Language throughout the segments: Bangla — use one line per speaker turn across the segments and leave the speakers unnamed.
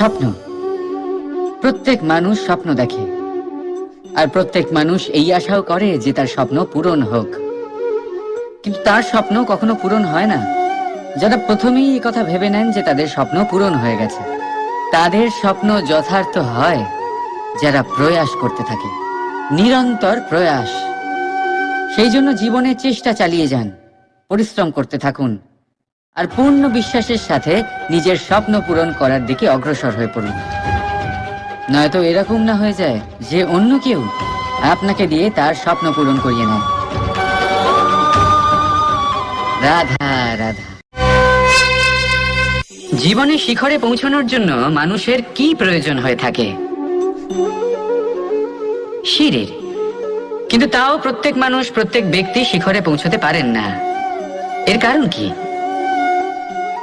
স্বপ্ন। প্রত্যেক মানুষ স্বপ্ন দেখে। আর প্রত্যেক মানুষ এই আশাও করে যে তার স্বপ্ন পূরণ হোক। কিন্তু তার স্বপ্ন কখনো পূরণ হয় না। যারা প্রথমেই এই কথা ভেবে নেন যে তাদের স্বপ্ন পূরণ হয়ে গেছে। তাদের স্বপ্ন যথার্থ হয় যারা প্রয়াস করতে থাকে। নিরন্তর প্রয়াস। সেই জন্য জীবনে চেষ্টা চালিয়ে যান। পরিশ্রম করতে থাকুন। আর পূর্ণ বিশ্বাসের সাথে নিজের স্বপ্ন পূরণ করার দিকে অগ্রসর হয়ে পড়ুন। নয়তো এরকম না হয়ে যায় যে অন্য কেউ আপনাকে দিয়ে তার স্বপ্ন পূরণ করিয়ে নেয়। রাধা রাধা। জীবনে শিখরে পৌঁছানোর জন্য মানুষের কি প্রয়োজন হয়ে থাকে? সিঁড়ির কিন্তু তাও প্রত্যেক মানুষ, প্রত্যেক ব্যক্তি শিখরে পৌঁছতে পারেন না। এর কারণ কি?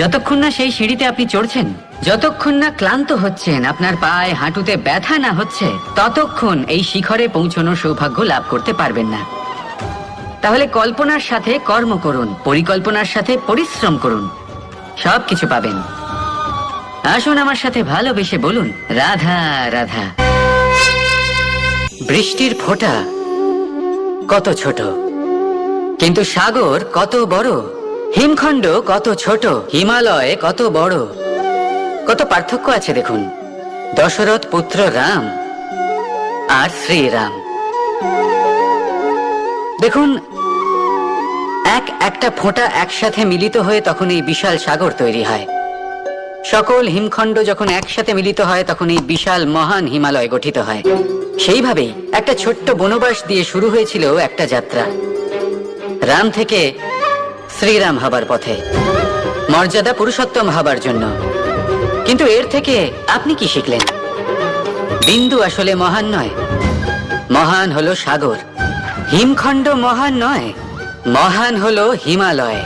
যতক্ষণ না সেই সিঁড়িতে আপনি চড়ছেন, যতক্ষণ না ক্লান্ত হচ্ছেন, আপনার পায়ে হাঁটুতে ব্যথা না হচ্ছে, ততক্ষণ এই শিখরে পৌঁছানোর সৌভাগ্য লাভ করতে পারবেন না। তাহলে কল্পনার সাথে কর্ম করুন, পরিকল্পনার সাথে পরিশ্রম করুন সব কিছু পাবেন। আসুন আমার সাথে ভালোবেসে বলুন, রাধা রাধা। বৃষ্টির ফোঁটা কত ছোট, কিন্তু সাগর কত বড় হিমখণ্ড কত ছোট, হিমালয় কত বড়। কত পার্থক্য আছে দেখুন। দশরথ পুত্র রাম আর শ্রীরাম। দেখুন, এক একটা ফোঁটা একসাথে মিলিত হয়ে তখন এই বিশাল সাগর তৈরি হয়। সকল হিমখণ্ড যখন একসাথে মিলিত হয়, তখন এই বিশাল মহান হিমালয় গঠিত হয়। সেইভাবেই একটা ছোট্ট বনবাস দিয়ে শুরু হয়েছিল একটা যাত্রা। রাম থেকে শ্রীরাম হবার পথে। মর্যাদা পুরুষোত্তম হবার জন্য। কিন্তু এর থেকে আপনি কি শিখলেন? বিন্দু আসলে মহান নয়। মহান হলো সাগর। হিমখণ্ড মহান নয়, মহান হলো হিমালয়।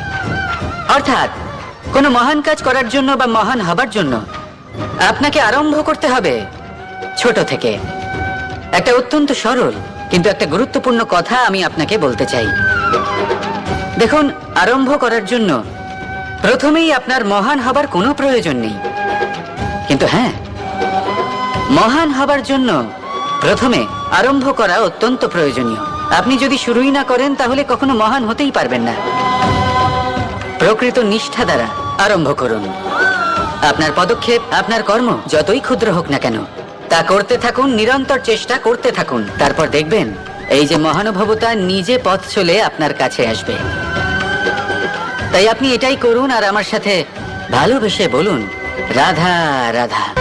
অর্থাৎ, কোনো মহান কাজ করার জন্য বা মহান হবার জন্য আপনাকে আরম্ভ করতে হবে ছোট থেকে। একটা অত্যন্ত সরল কিন্তু একটা গুরুত্বপূর্ণ কথা আমি আপনাকে বলতে চাই। দেখুন, আরম্ভ করার জন্য প্রথমেই আপনার মহান হবার কোনো প্রয়োজন নেই। কিন্তু হ্যাঁ মহান হবার জন্য প্রথমে আরম্ভ করা অত্যন্ত প্রয়োজনীয়। আপনি যদি শুরুই না করেন, তাহলে কখনো মহান হতেই পারবেন না। প্রকৃত নিষ্ঠা দ্বারা আরম্ভ করুন। আপনার পদক্ষেপ, আপনার কর্ম, যতই ক্ষুদ্র হোক না কেন, তা করতে থাকুন, নিরন্তর চেষ্টা করতে থাকুন। তারপর দেখবেন, এই যে মহানুভবতা নিজে পথ চলে আপনার কাছে আসবে। তাই আপনি এটাই করুন আর আমার সাথে ভালোবেসে বলুন রাধা রাধা।